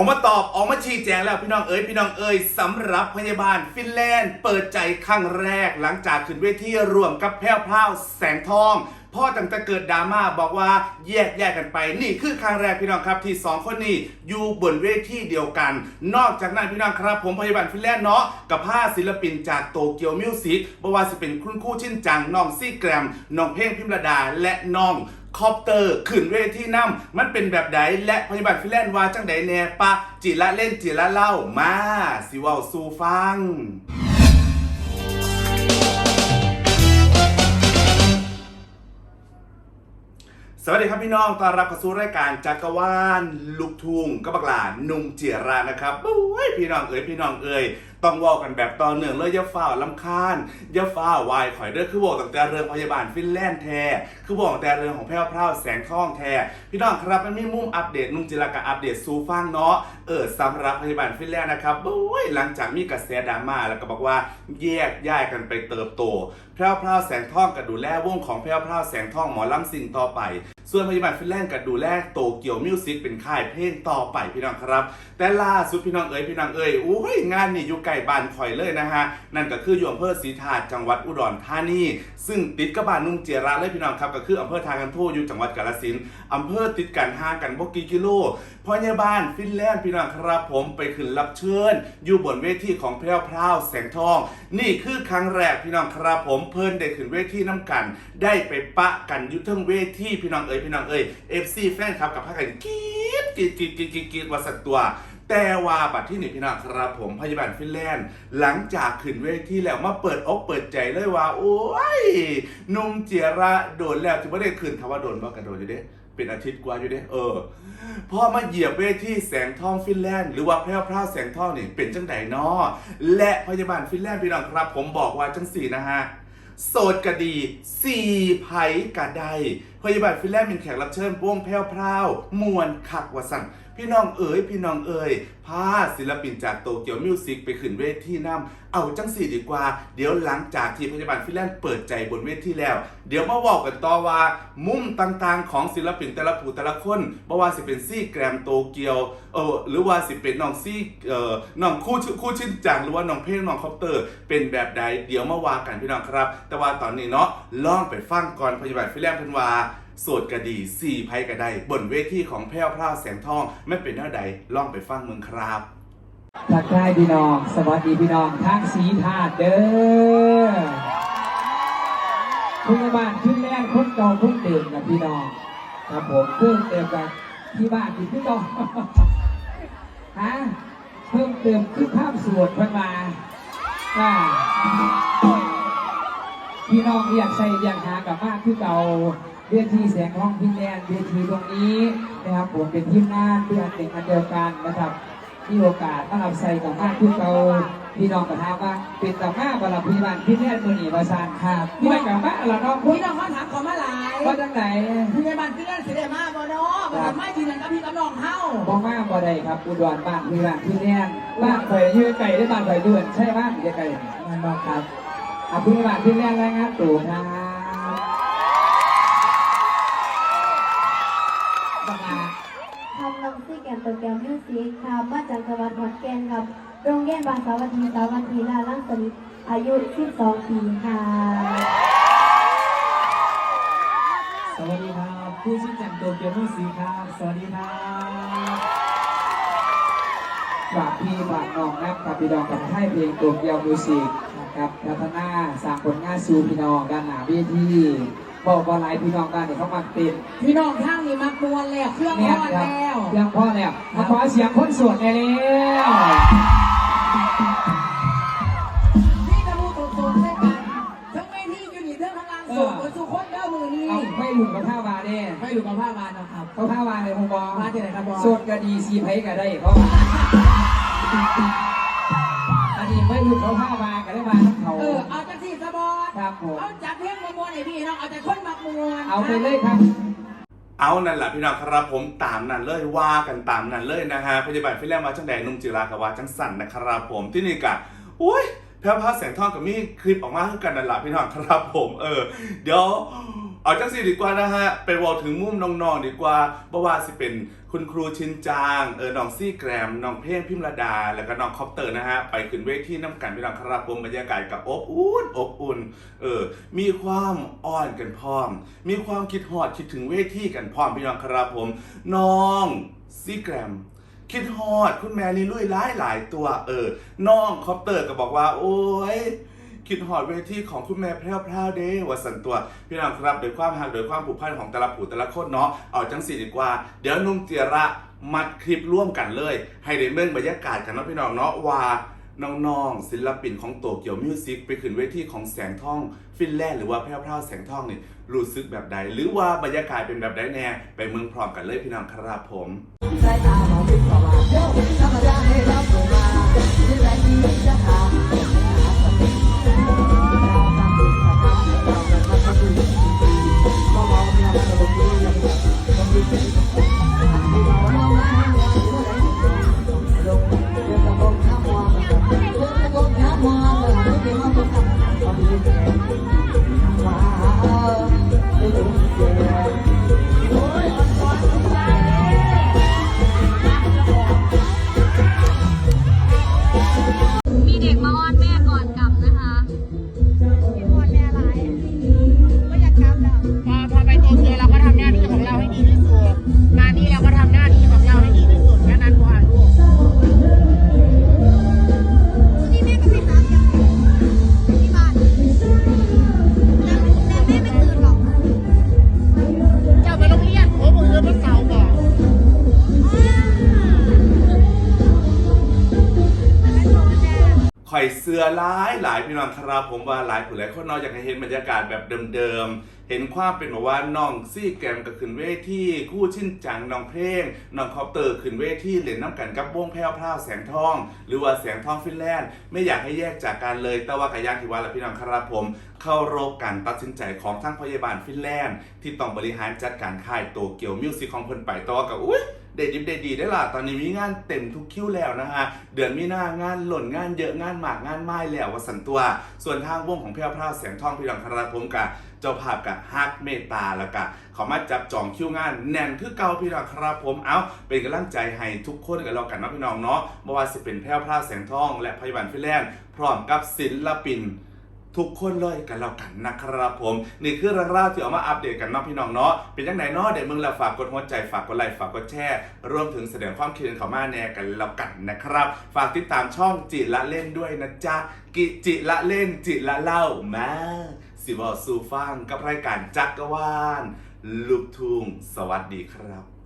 อกมาตอบออกมาชี้แจงแล้วพี่น้องเอ๋ยพี่น้องเอ๋ยสำหรับพยาบาลฟินแลนด์ เปิดใจครั้งแรกหลังจากขึ้นเวทีร่วมกับแพรวพราวแสงทองพ่อตั้งแต่เกิดดราม่าบอกว่าแยกแยกกันไป นี่คือครั้งแรกพี่น้องครับที่สองคนนี้อยู่บนเวทีเดียวกัน นอกจากนั้นพี่น้องครับ ผมพยาบาลฟินแลนด์เนาะกับผ้าศิลปินจากโตเกียวมิวสิกบ่ว่าจะเป็นคุณคู่ชินจังน้องซี่แกรมน้องเพ่งพิมระดาและน้อง คอปเตอร์ขึ้นเวทีน้ำมันเป็นแบบใดและพยาบาลฟิแลนด์ว่าจังใดแน่ปะจิละเล่นจิละเล่ามา สิเว้าสู่ฟัง สวัสดีครับพี่น้องต้อนรับเข้าสู่รายการจักรวาลลูกทุ่งกับบักหลานนุ่มเจียรานะครับโอ้ยพี่น้องเอ๋ยพี่น้องเอ๋ยต้องว่ากันแบบต่อเนื่องเลยย่าฝ้าลำคาญย่าฝ้าวายข่อยเด้อคือบอกตั้งแต่เรื่องพยาบาลฟินแลนด์แท้คือบอกตั้งแต่เรื่องของแพรวพราวแสงทองแท้พี่น้องครับมันมีมุมอัปเดตนุ่มจิรากะอัปเดตซูฟังเนาะ เออสำหรับพยาบาลฟินแลนด์นะครับโอ้ยหลังจากมีกระแสดราม่าแล้วก็บอกว่าแยกย้ายกันไปเติบโตแพรวพราวแสงทองก็ดูแลวงของแพรวพราวแสงทองหมอลำสิ่งต่อไป ส่วนพยาบาลฟินแลนด์ก็ดูแลโตเกียวมิวสิกเป็นค่ายเพลงต่อไปพี่น้องครับ แต่ล่าสุดพี่น้องเอ๋ยพี่น้องเอ๋ยโอ้ยงานนี่อยู่ไกลบ้านข่อยเลยนะฮะนั่นก็คืออยู่อำเภอศรีธาตุจังหวัดอุดรธานีซึ่งติดกับบ้านนุ่งเจียระเลยพี่น้องครับก็คืออำเภอทางกันโทอยู่จังหวัดกาฬสินธุ์อำเภอติดกันห่างกันบ่กี่กิโลพยาบาลฟินแลนด์พี่น้องครับผมไปขึ้นรับเชิญ อยู่บนเวทีของแพรวพราวแสงทอง นี่คือครั้งแรกพี่น้องครับผมเพิ่นได้ขึ้นเวทีน้ำกัน ได้ไปปะกันอยุทธงเวทีพี่น้องเอ๋ยพี่น้องเอ๋ย FC แฟนคลับกับพากันกรี๊ดกรี๊ดกรี๊ดกรี๊ดกรี๊ดกรี๊ดว่าสักตัว แต่ว่าบัดที่นี่พี่น้องครับผมพยาบาลฟินแลนด์ หลังจากขึ้นเวทีแล้วมาเปิดอกเปิดใจเลยว่า โอ้ยหนุ่มเจียระโดนแล้วถือว่ได้ขึ้นคำว่าโดนบ่กระโดดอยู่เด้เป็นอาทิตย์กว่าอยู่เด้เออพอมาเหยียบเวทีแสงทองฟินแลนด์หรือว่าแพร่วพราวแสงทองนี่เป็นจังไดนาะและพยาบาลฟินแลนด์พี่น้องครับ ผมบอกว่าจังสี่นะฮะโสดกะดีสี่ไผ่กะได พยาบาลฟินแลนด์เป็นแขกรับเชิญป้วงแพ้วพราวมวนขักวสัน พี่น้องเอ๋ยพี่น้องเอ๋ยพาศิลปินจากโตเกียวมิวสิกไปขึ้นเวทีน้ำเอาจังสี่ดีกว่า เดี๋ยวหลังจากที่พยาบาลฟิแลนด์เปิดใจบนเวทีแล้ว เดี๋ยวมาบอกกันต่อว่า มุมต่างๆ ของศิลปินแต่ละผู้แต่ละคนบ่ว่าสิเป็นซี่แกรมโตเกียวเออหรือว่าสิเป็นน้องซี่เอ่อน้องคู่ชื่อคู่ชินจังหรือว่าน้องเพลงน้องคอปเตอร์ เป็นแบบใดเดี๋ยวมาว่ากันพี่น้องครับ แต่ว่าตอนนี้เนาะลองไปฟังก่อนพยาบาลฟิลแลมเพิ่นว่า โสดกระดีสี่ไพ่กระไดบนเวทีของแพรวพราวแสงทองไม่เป็นเท่าใดล่องไปฟังเมืองครับทักทายพี่น้อง สวัสดีพี่น้องทางสีธาตุเด้อคุณบ้านขึ้นแรกคนเก่าคนเดิมนะพี่น้องครับผมเพิ่มเติมกันที่บ้านที่พี่น้องฮะเพิ่มเติมคือภาพสวดพิ่นมาอ่าพี่น้องอยากใส่อยากหากับมากคือเก่า เวทีแสงทองพินแดนเวทีตรงนี้นะครับผมเป็นทีมงานเพื่อนเด็กอันเดียวกันนะครับมีโอกาสมารับใส่กับมากคือเก่าพี่น้องกระทาว่าเป็นกับมากบาลพิบันพี่แม่ตัวนี้ประสานครับไม่กับมากละน้องคุพี่ยน้องเขาถามเขามาหลายว่าจังไหนพยาบาลที่เล่นเสด็จมาบ่เนาะบ่ทำไม่ยืนยันกับพี่กับน้องเฮาบ่มากบ่ได้ครับอุดรบ้านพี่บ้านพี่แน่นบ้านข่อยยืดไก่ได้บ้านข่อยด่วนใช่บ้านยืดไก่มันบอกครับอะพี่บ้านพี่แน่นรายงานตัวครับ แกนโตเกียวมิวสิกครับมาจากจังหวัดขอนแก่นครับ โรงเรียนบางสาวัตถีสาวัตถีลาลังสลิดอายุ 12 ปีค่ะ สวัสดีครับผู้ชื่อแจ่มโตเกียวมิวสิกครับ สวัสดีครับฝากพี่ฝากน้องนะครับกับพี่น้องกับให้เพลงโตเกียวมิวสิกนะครับพัฒนาสร้างผลงานสู่พี่น้องด้านหน้าเวที บอกว่าหลายพี่น้องด้านนี้เขามาเต็มพี่น้องทางนี้มากวนแล้ว เครื่องเนี่ยร้อนครับแล้วยังพ่อแล้วมาขอเสียงคนสวดได้แล้วพี่กระมูตัวตนด้วยกันทั้งเวทีอยู่นี่เรื่องทั้งลางส่งคนสุคนเด้อมือนี้เอาไม่หลุดกับข้าวมาเนี่ยไม่รู้กับผ้าวานนะครับเขาข้าวมาเลยผมบอกมาที่ไหนครับบอลสวดก็ดีสีไผก็ได้เพราะว่าอันนี้ไม่หลุดเขาข้าวมาก็ได้มาทั้งเขา ครับผม เอาจับเพลงมามวนให้พี่น้องเอาแต่คนมามวนเอาไปเลยครับ เอานั่นแหละพี่น้องครับผมตามนั้นเลยว่ากันตามนั้นเลยนะฮะพยาบาลฟินแลนด์มาจังใดนุ่มจิรากับว่าจังสั่นนะครับผมที่นี่กะอุ้ยแพรวพราวแสงทองกับมีคลิปออกมาคือกันนั่นแหละพี่น้องครับผมเออเดี๋ยว เอาจังสี่ดีกว่านะฮะไปเวอลถึงมุมน้องๆดีกว่าบ่ว่าสิเป็นคุณครูชินจางเออน้องซี่แกรมน้องเพลงพิมรดา แล้วก็น้องคอปเตอร์นะฮะไปขึ้นเวทีน้ำกันพี่น้องครับผมบรรยากาศกับอบอุ่นอบอุ่นเออมีความอ่อนกันพร้อม มีความคิดฮอดคิดถึงเวทีกันพร้อมพี่น้องครับผมน้องซี่แกรมคิดฮอด คุณแม่นี่ลุยหลายหลายตัว เออน้องคอปเตอร์ก็บอกว่า โอ้ย คิดฮอดเวทีของคุณแม่แพร่วพราวเด้วสันตัว พี่น้องครับโดยความหักโดยความผูกพันของแต่ละผู้แต่ละคนเนาะเอาจังสีดีกว่า เดี๋ยวนุ่งเจียระมัดคลิปร่วมกันเลย ให้ได้เมื่อบรรยากาศกันเนาะพี่น้องเนาะว่าน้องๆศิลปินของโตเกียวมิวสิกไปขึ้นเวทีของแสงทอง ฟินแลนด์หรือว่าแพร่วพราวแสงทองนี่รู้สึกแบบใด หรือว่าบรรยากาศเป็นแบบใดแน่ไปเมืองพร้อมกันเลยพี่น้องครับผมสายตาของพี่ขอมาเดี๋ยวธรรมดาให้รับลงมาที่ไรดีจะหา หลายหลายพี่น้องครับผมว่าหลายผู้หลายคนนอกอยากให้เห็นบรรยากาศแบบเดิมๆ เห็นความเป็นแบบว่าน้องซี่แกมกับขึ้นเวทีคู่ชิ้นจังน้องเพลงน้องคอปเตอร์ขึ้นเวทีเล่นน้ำกันกับวงแพรวพราวแสงทอง หรือว่าแสงทองฟินแลนด์ไม่อยากให้แยกจากกันเลยแต่ว่ากะยากที่ว่าและพี่น้องครับผม เข้าโรบการตัดสินใจของทั้งพยาบาลฟินแลนด์ ที่ต้องบริหารจัดการค่ายโตเกียวมิวสิกของเพิ่นไปต่อกับอุ้ย ด็ดดิบเด็ดดีได้ล่ะตอนนี้มีงานเต็มทุกคิวแล้วนะฮะเดือนมีหน้างานหล่นงานเยอะงานหมากงานไม้แล้ววสันตัว ส่วนทางวงของเพียวพราวแสงทองพี่ดังคาราพมกะเจ้าภาพกะฮักเมตตาแล้วกะเขามาจับจองคิวงานแน่นคือเก่าพี่ดังคาราพมเอาเป็นกำลังใจให้ทุกคนกันแล้วกันนะพี่น้องเนาะไม่ว่าจะเป็นแพรวพราวแสงทอง และพยาบาลฟิแลนด์พร้อมกับศิลปิน ทุกคนเลยกันแล้วกันนะครับผม นี่คือเรื่องราวที่เอามาอัปเดตกันเนาะพี่น้องเนาะเป็นยังไงเนาะเดี๋ยวมึงเราฝากกดหัวใจฝากกดไลค์ฝากกดแชร์รวมถึงแสดงความคิดเห็นเข้ามาแน่กันแล้วกันนะครับ ฝากติดตามช่องจิละเล่นด้วยนะจ๊ะกิจิละเล่นจิละเล่ามาสิบอสูฟังกับรายการจักรวาลลูกทุ่งสวัสดีครับ